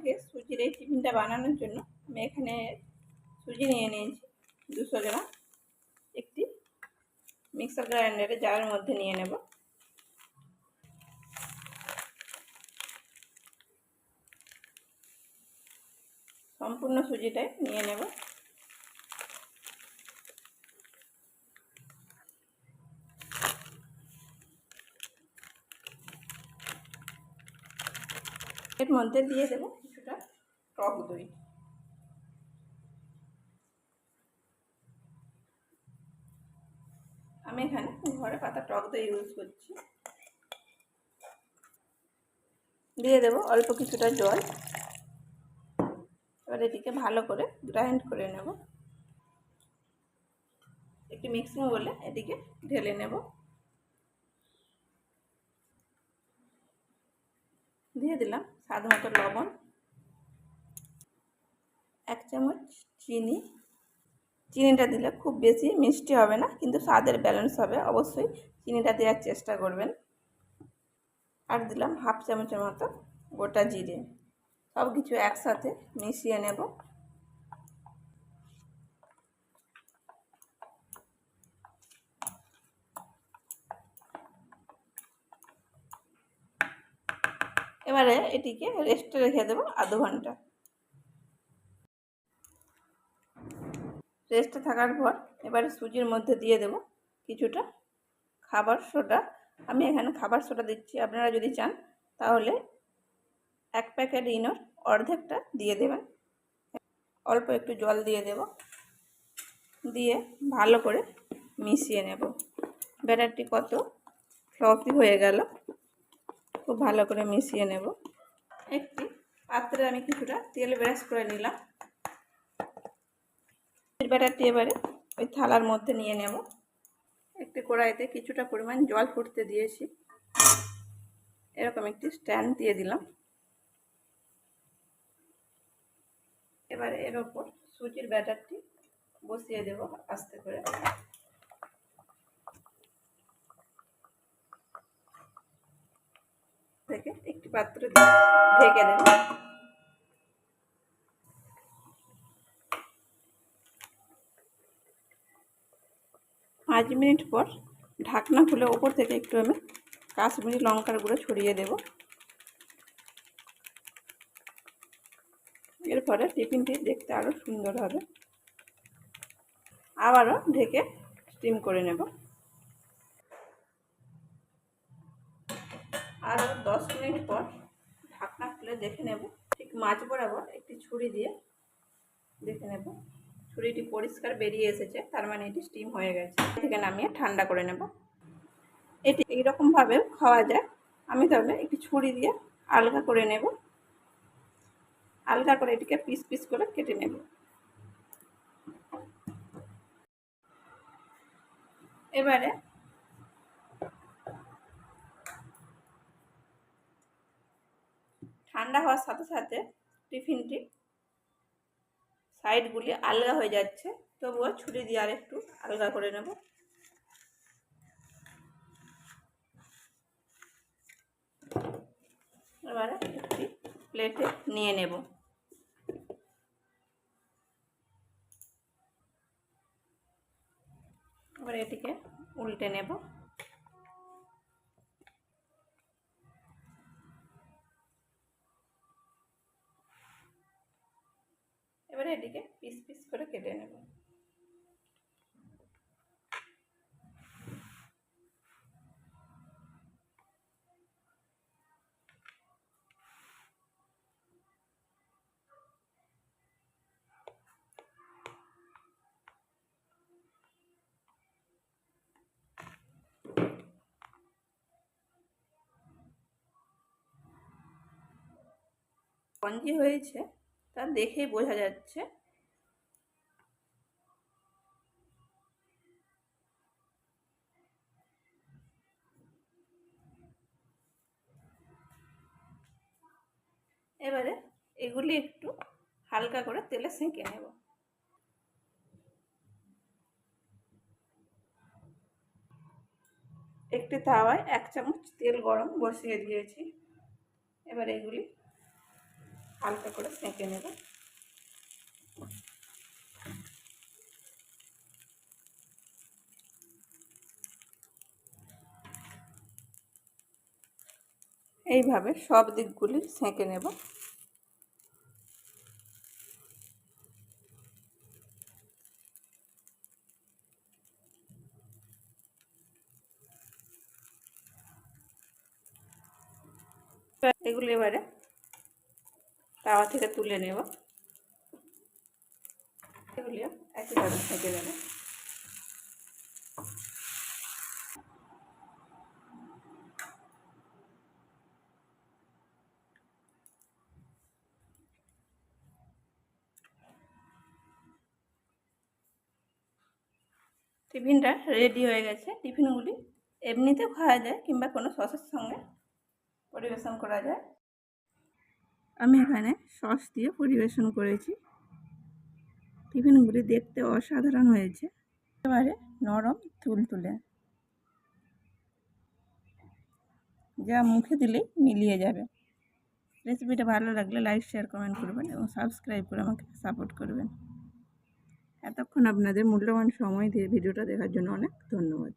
থেকে সুজির এই টিফিনটা বানানোর জন্য আমি এখানে সুজি নিয়ে নিয়েছি দুশো গ্রাম। একটি মিক্সার গ্রাইন্ডারে জারের মধ্যে নিয়ে নেব। সম্পূর্ণ সুজিটাই নিয়ে নেব। এর মধ্যে দিয়ে দেবো টক দই আমি এখানে ঘরে পাতা টক দই ইউজ করছি। দিয়ে দেবো অল্প কিছুটা জল। এবার এটিকে ভালো করে গ্রাইন্ড করে নেব। একটু মিক্সিং বলে এটিকে ঢেলে নেব। দিয়ে দিলাম স্বাদ লবণ। এক চামচ চিনি। চিনিটা দিলে খুব বেশি মিষ্টি হবে না, কিন্তু স্বাদের ব্যালেন্স হবে। অবশ্যই চিনিটা দেওয়ার চেষ্টা করবেন। আর দিলাম হাফ চামচের মতো গোটা জিরে। সব কিছু একসাথে মিশিয়ে নেব। এবারে এটিকে রেস্টে রেখে দেবো আধ ঘণ্টা। রেস্টে থাকার পর এবারে সুজির মধ্যে দিয়ে দেব কিছুটা খাবার সোডা। আমি এখানে খাবার সোডা দিচ্ছি। আপনারা যদি চান, তাহলে এক প্যাকেট ইনোর অর্ধেকটা দিয়ে দেবেন। অল্প একটু জল দিয়ে দেব। দিয়ে ভালো করে মিশিয়ে নেব। ব্যাটারটি কত ফ্লপি হয়ে গেল। খুব ভালো করে মিশিয়ে নেব। একটি পাত্রে আমি কিছুটা তেল ব্রাশ করে নিলাম। ব্যাটারটি এবারে ওই থালার মধ্যে নিয়ে নেব। একটি কড়াইতে কিছুটা পরিমাণ জল ফুটতে দিয়েছি। এরকম একটি স্ট্যান্ড দিয়ে দিলাম। এবারে এর ওপর সুজির ব্যাটারটি বসিয়ে দেব আস্তে করে। থেকে একটি পাত্র ঢেকে দেব। পাঁচ মিনিট পর ঢাকনা খুলে ওপর থেকে একটু আমি কাশ্মীরি লঙ্কার গুঁড়ো ছড়িয়ে দেব। এর ফলে টিফিনটি দেখতে আরও সুন্দর হবে। আবারও ঢেকে স্টিম করে নেব। আরও দশ মিনিট পর ঢাকনা খুলে দেখে নেব। ঠিক মাছ বরাবর একটি ছুরি দিয়ে দেখে নেব। ছুরিটি পরিষ্কার বেরিয়ে এসেছে, তার মানে এটি স্টিম হয়ে গেছে। থেকে নামিয়ে ঠান্ডা করে নেব। এটি এইরকমভাবেও খাওয়া যায়। আমি তাহলে একটি ছুরি দিয়ে আলগা করে নেব। আলগা করে এটিকে পিস পিস করে কেটে নেব। এবারে ঠান্ডা হওয়ার সাথে সাথে টিফিনটি সাইডগুলি আলগা হয়ে যাচ্ছে। তবুও ছুরি দিয়ে আর একটু আলগা করে নেব। এবারে একটি প্লেটে নিয়ে নেব। এবার এটিকে উল্টে নেব। এটিকে পিস পিস করে কেটে নেব। স্পঞ্জি হয়েছে। তা দেখেই বোঝা যাচ্ছে। এবারে এগুলি একটু হালকা করে তেলে সেঁকে নেব। একটি তাওয়ায় এক চামচ তেল গরম বসিয়ে দিয়েছি। এবার এগুলি হালকা করে সেঁকে নেব। এইভাবে সব দিকগুলি সেঁকে নেব। এগুলো এবারে তাওয়া থেকে তুলে নেব। এগুলিও একইভাবে সেঁকে নেব টিফিনটা রেডি হয়ে গেছে। টিফিনগুলি এমনিতে খাওয়া যায় কিংবা কোনো সসের সঙ্গে পরিবেশন করা যায়। আমি এখানে সস দিয়ে পরিবেশন করেছি। টিফিনগুলি দেখতে অসাধারণ হয়েছে। এবারে নরম তুলতুলে যা মুখে দিলেই মিলিয়ে যাবে। রেসিপিটা ভালো লাগলে লাইক, শেয়ার, কমেন্ট করবেন এবং সাবস্ক্রাইব করে আমাকে সাপোর্ট করবেন। এতক্ষণ আপনাদের মূল্যবান সময় দিয়ে ভিডিওটা দেখার জন্য অনেক ধন্যবাদ।